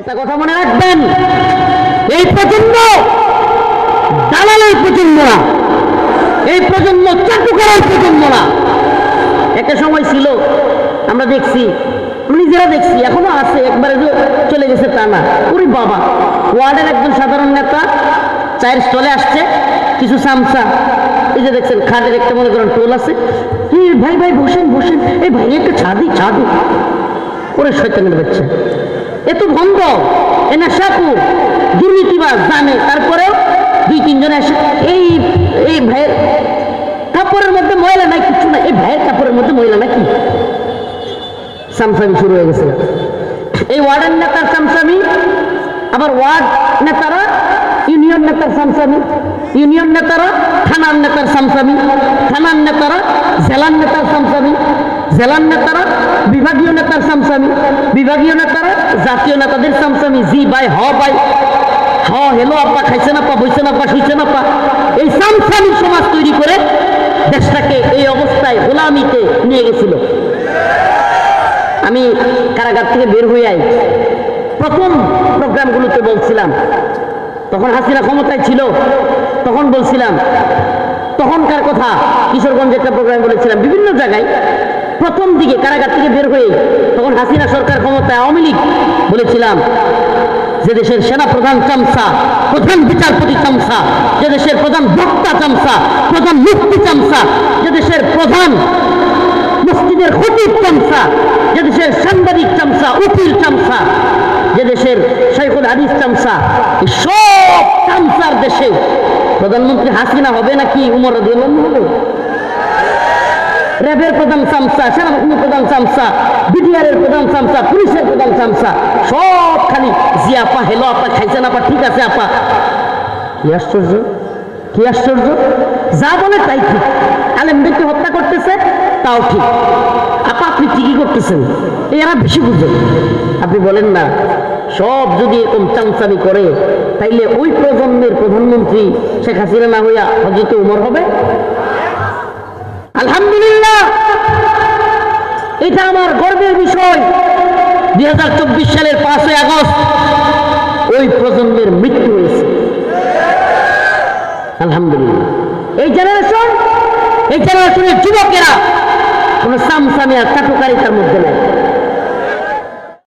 একটা কথা মনে রাখবেন, এই প্রজন্ম দালালের প্রজন্ম না, এই প্রজন্ম চাটুকারের প্রজন্ম না। একটা সময় ছিল, আমরা দেখছি নিজেরা দেখছি, এখনও আছে, একবারে যে চলে গেছে তা না। ওরে বাবা, ওয়ার্ডের একজন সাধারণ নেতা, চায়ের স্টলে আসছে, কিছু সামসা, এই যে দেখছেন, খাটের একটা মনে করেন টোল আছে। ভাই ভাই, বসেন বসেন, এই ভাই, একটা ছা দিই ছা দিই ওরে শয়তানের বাচ্চা। এ তো বন্ধ। এ না সাকুর দুর্নীতিবাজ জানে? তারপরেও দুই, তিনজন এসে এই এই ভাইয়ের কাপড়ের মধ্যে ময়লা নাই, কিছু না এই ভাইয়ের কাপড়ের মধ্যে ময়লা নাকি? সামসামি শুরু হয়ে গেছে। এই ওয়ার্ডের নেতার সামসামি, আবার ওয়ার্ড নেতারা, ইউনিয়ন নেতার সামসামি, ইউনিয়ন নেতারা, থানার নেতার সামসামি, থানার নেতারা, জেলার নেতার সামসামি, জেলার নেতারা বিভাগীয় নেতার সামসামি, বিভাগীয় নেতারা, জাতীয় নেতাদের সামসামি, জি বাই, হ বাই, হ, হেলো আপা খাইছে না পা, বইছে না পা, শুইছে না পা। এই সামসামি সমাজ তৈরি করে দেশটাকে এই অবস্থায় গোলামিতে নিয়ে গেছিল। আমি কারাগার থেকে বের হয়ে আই। প্রথম প্রোগ্রামগুলোতে বলছিলাম, তখন হাসিনা ক্ষমতায় ছিল, তখন বলছিলাম, তখনকার কথা কিশোরগঞ্জে একটা প্রোগ্রাম বলেছিলাম, বিভিন্ন জায়গায় প্রথম দিকে কারাগার থেকে বের হয়ে তখন হাসিনা সরকার ক্ষমতায় আওয়ামী লীগ বলেছিলাম, যে দেশের সেনা প্রধান চামচা, প্রধান বিচারপতি চামচা, যে দেশের প্রধান বক্তা চামচা, প্রধান মুক্তি চামচা, যে দেশের প্রধান মসজিদের খতিব চামচা, যে দেশের সাংবাদিক চামচা, উকিল চামচা, যে দেশের শাইখুল হাদিস এই সব চামচার দেশে প্রধানমন্ত্রী হাসিনা হবে নাকি উমর রাদিয়াল্লাহু হবে? র্যাবের প্রধান চামচা, সেনাবাহিনীর প্রধান চামচা, বিডিআরের প্রধান চামচা, পুলিশের প্রধান চামচা, সব খালি, জি আপা হেলো আপা, খাইছেন আপা, ঠিক আছে আপা। কি আশ্চর্য? কি আশ্চর্য? যা বলে তাই ঠিক। আলেমদেরকে হত্যা করতেছে, তাও ঠিক। আপা, আপনি ঠিকই করতেছেন। এরা বেশি বুঝেন আপনি বলেন না, সব যদি এরকম চামচামি করে, তাইলে ওই প্রজন্মের প্রধানমন্ত্রী শেখ হাসিনা না হইয়া হজরত উমর হবে? আলহামদুলিল্লাহ। এটা আমার গর্বের বিষয়। দুই হাজার চব্বিশ সালের পাঁচই আগস্ট ওই প্রজন্মের মৃত্যু হয়েছে। আলহামদুলিল্লাহ। এই জেনারেশন এই জেনারেশনের যুবকেরা কোনো সামসামিয়া আর চাটুকারিতার মধ্যে নাই।